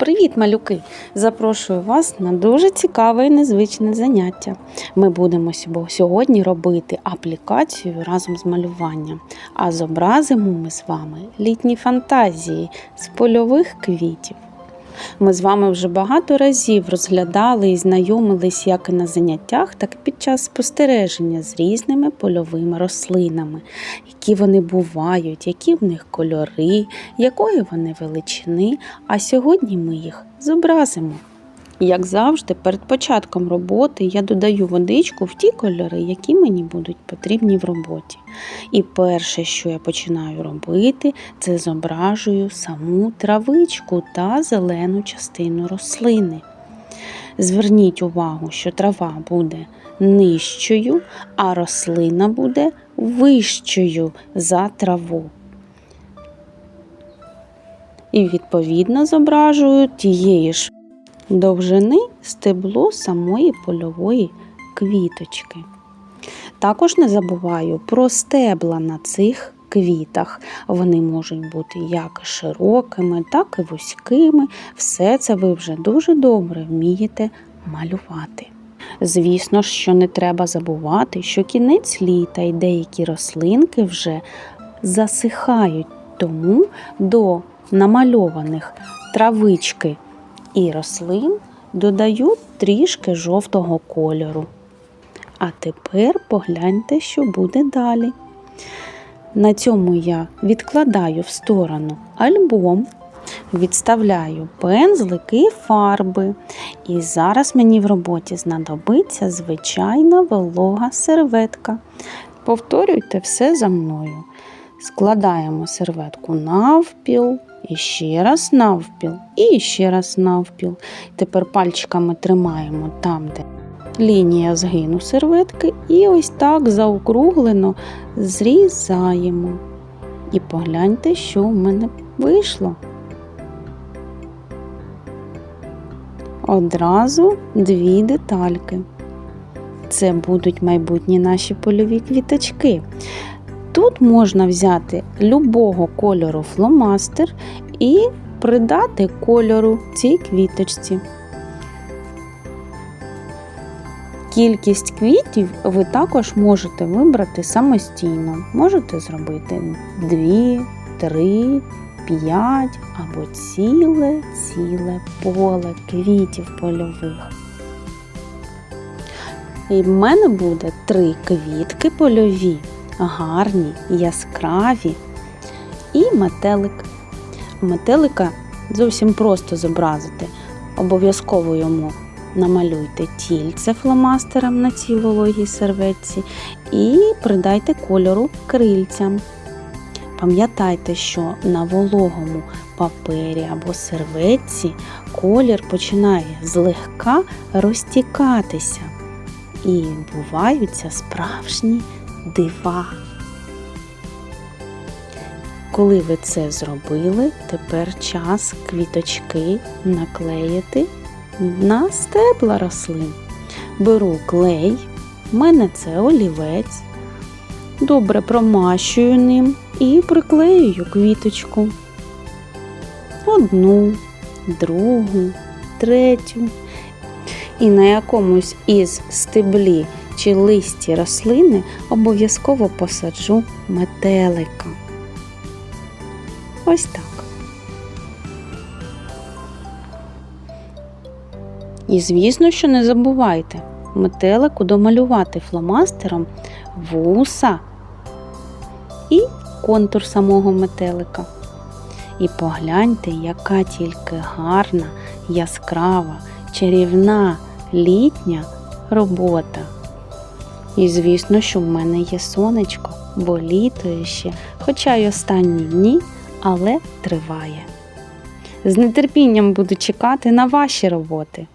Привіт, малюки! Запрошую вас на дуже цікаве і незвичне заняття. Ми будемо сьогодні робити аплікацію разом з малюванням, а зобразимо ми з вами літні фантазії з польових квітів. Ми з вами вже багато разів розглядали і знайомились як на заняттях, так і під час спостереження з різними польовими рослинами, які вони бувають, які в них кольори, якої вони величини. А сьогодні ми їх зобразимо. Як завжди, перед початком роботи я додаю водичку в ті кольори, які мені будуть потрібні в роботі. І перше, що я починаю робити, це зображую саму травичку та зелену частину рослини. Зверніть увагу, що трава буде нижчою, а рослина буде вищою за траву. І відповідно зображую тієї ж довжини стебло самої польової квіточки. Також не забуваю про стебла на цих квітах. Вони можуть бути як широкими, так і вузькими. Все це ви вже дуже добре вмієте малювати. Звісно ж, що не треба забувати, що кінець літа і деякі рослинки вже засихають, тому до намальованих травички і рослин додаю трішки жовтого кольору. А тепер погляньте, що буде далі. На цьому я відкладаю в сторону альбом, відставляю пензлики і фарби. І зараз мені в роботі знадобиться звичайна волога серветка. Повторюйте все за мною. Складаємо серветку навпіл, і ще раз навпіл, і ще раз навпіл. Тепер пальчиками тримаємо там, де лінія згину серветки, і ось так заокруглено зрізаємо. І погляньте, що в мене вийшло. Одразу дві детальки. Це будуть майбутні наші польові квіточки. Тут можна взяти любого кольору фломастер і придати кольору цій квіточці. Кількість квітів ви також можете вибрати самостійно. Можете зробити 2, 3, 5 або ціле ціле поле квітів польових. І в мене буде три квітки польові, гарні, яскраві і метелик. Метелика зовсім просто зобразити. Обов'язково йому намалюйте тільце фломастером на цій вологій серветці і придайте кольору крильцям. Пам'ятайте, що на вологому папері або серветці колір починає злегка розтікатися. І відбуваються справжні дива. Коли ви це зробили, тепер час квіточки наклеїти на стебла рослин. Беру клей, в мене це олівець. Добре промащую ним і приклеюю квіточку. Одну, другу, третю. І на якомусь із стеблі чи листі рослини обов'язково посаджу метелика. Ось так. І звісно, що не забувайте метелику домалювати фломастером вуса і контур самого метелика. І погляньте, яка тільки гарна, яскрава, чарівна літня робота. І звісно, що в мене є сонечко, бо літо ще, хоча й останні дні, але триває. З нетерпінням буду чекати на ваші роботи.